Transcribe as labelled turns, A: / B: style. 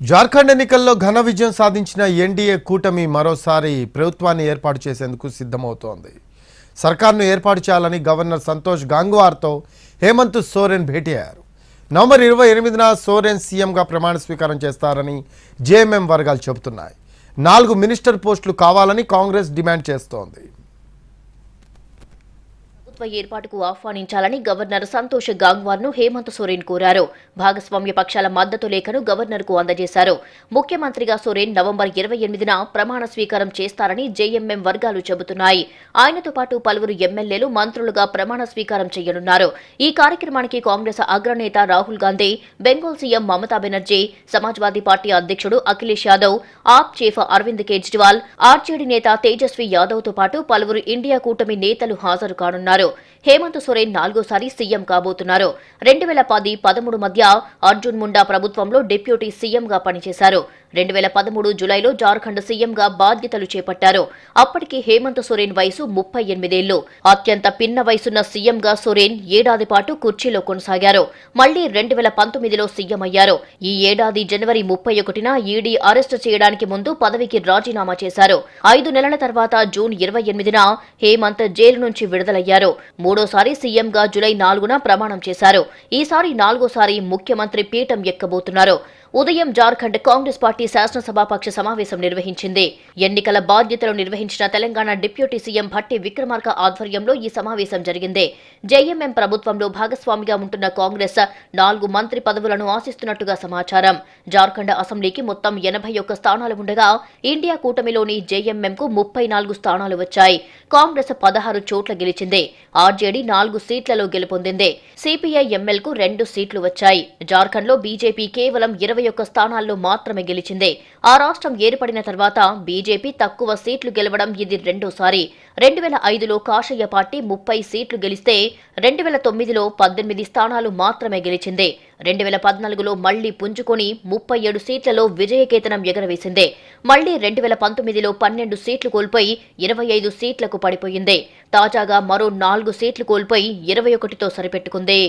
A: జార్ఖండ్ ఎన్నికల్లో ఘన విజయం సాధించిన ఎన్డీఏ కూటమి మరోసారి ప్రభుత్వాన్ని ఏర్పాటు చేసేందుకు సిద్ధమవుతోంది. సర్కార్ను ఏర్పాటు చేయాలని గవర్నర్ సంతోష్ గాంగ్వార్తో హేమంత్ సోరెన్ భేటీ అయ్యారు. నవంబర్ ఇరవై ఎనిమిదిన సోరెన్ సీఎంగా ప్రమాణ స్వీకారం చేస్తారని జేఎంఎం వర్గాలు చెబుతున్నాయి. నాలుగు మినిస్టర్ పోస్టులు కావాలని కాంగ్రెస్ డిమాండ్ చేస్తోంది.
B: ప్రభుత్వ ఏర్పాటుకు ఆహ్వానించాలని గవర్నర్ సంతోష్ గాంగ్వార్ను హేమంత్ సోరెన్ కోరారు. భాగస్వామ్య పక్షాల మద్దతు లేఖను గవర్నర్కు అందజేశారు. ముఖ్యమంత్రిగా సోరెన్ నవంబర్ ఇరవై ఎనిమిదిన ప్రమాణ స్వీకారం చేస్తారని జేఎంఎం వర్గాలు చెబుతున్నాయి. ఆయనతో పాటు పలువురు ఎమ్మెల్యేలు మంత్రులుగా ప్రమాణ స్వీకారం చేయనున్నారు. ఈ కార్యక్రమానికి కాంగ్రెస్ అగ్రనేత రాహుల్ గాంధీ బెంగాల్ సీఎం మమతా బెనర్జీ సమాజ్వాదీ పార్టీ అధ్యక్షుడు అఖిలేష్ యాదవ్ ఆప్ చీఫ్ అరవింద్ కేజ్రీవాల్ ఆర్జేడీ నేత తేజస్వి యాదవ్తో పాటు పలువురు ఇండియా కూటమి నేతలు హాజరు కానున్నారు. హేమంత్ సోరెన్ నాలుగోసారి సీఎం కాబోతున్నారు. రెండు వేల పది పదమూడు మధ్య అర్జున్ ముండా ప్రభుత్వంలో డిప్యూటీ సీఎంగా పనిచేశారు. రెండు వేల పదమూడు జులైలో జార్ఖండ్ సీఎంగా బాధ్యతలు చేపట్టారు. అప్పటికి హేమంత్ సోరెన్ వయసు ముప్పై ఎనిమిదేళ్ళు అత్యంత పిన్న వయసున్న సీఎంగా సోరెన్ ఏడాది పాటు కుర్చీలో కొనసాగారు. మళ్ళీ రెండు వేల పంతొమ్మిదిలో సీఎం అయ్యారు. ఈ ఏడాది జనవరి ముప్పై ఒకటిన ఈడీ అరెస్టు చేయడానికి ముందు పదవికి రాజీనామా చేశారు. ఐదు నెలల తర్వాత జూన్ ఇరవై ఎనిమిదిన హేమంత్ జైలు నుంచి విడుదలయ్యారు. మూడోసారి సీఎంగా జులై నాలుగున ప్రమాణం చేశారు. ఈసారి నాలుగోసారి ముఖ్యమంత్రి పీఠం ఎక్కబోతున్నారు. ఉదయం జార్ఖండ్ కాంగ్రెస్ పార్టీ శాసనసభాపక్ష సమావేశం నిర్వహించింది. ఎన్నికల బాధ్యతలు నిర్వహించిన తెలంగాణ డిప్యూటీ సీఎం భట్టి విక్రమార్క ఆధ్వర్యంలో ఈ సమావేశం జరిగింది. జేఎంఎం ప్రభుత్వంలో భాగస్వామిగా ఉంటున్న కాంగ్రెస్ నాలుగు మంత్రి పదవులను ఆశిస్తున్నట్టుగా సమాచారం. జార్ఖండ్ అసెంబ్లీకి మొత్తం ఎనభై ఒక్క స్థానాలు ఉండగా ఇండియా కూటమిలోని జేఎంఎంకు ముప్పై నాలుగు స్థానాలు వచ్చాయి. కాంగ్రెస్ పదహారు చోట్ల గెలిచింది. ఆర్జేడీ నాలుగు సీట్లలో గెలుపొందింది. సిపిఐ ఎంఎల్కు రెండు సీట్లు వచ్చాయి. జార్ఖండ్లో బీజేపీ కేవలం ఇరవై ఒక్క స్థానాల్లో మాత్రమే గెలిచింది. ఆ రాష్ట్రం ఏర్పడిన తర్వాత బీజేపీ తక్కువ సీట్లు గెలవడం ఇది రెండోసారి. రెండు వేల ఐదులో కాషయ్య పార్టీ ముప్పై సీట్లు గెలిస్తే రెండు వేల తొమ్మిదిలో పద్దెనిమిది స్థానాలు మాత్రమే గెలిచింది. రెండు వేల పద్నాలుగులో మళ్ళీ పుంజుకొని ముప్పై ఏడు సీట్లలో విజయకేతనం ఎగరవేసింది. మళ్ళీ రెండు వేల పంతొమ్మిదిలో పన్నెండు సీట్లు కోల్పోయి ఇరవై ఐదు సీట్లకు పడిపోయింది. తాజాగా మరో నాలుగు సీట్లు కోల్పోయి ఇరవై ఒకటితో సరిపెట్టుకుంది.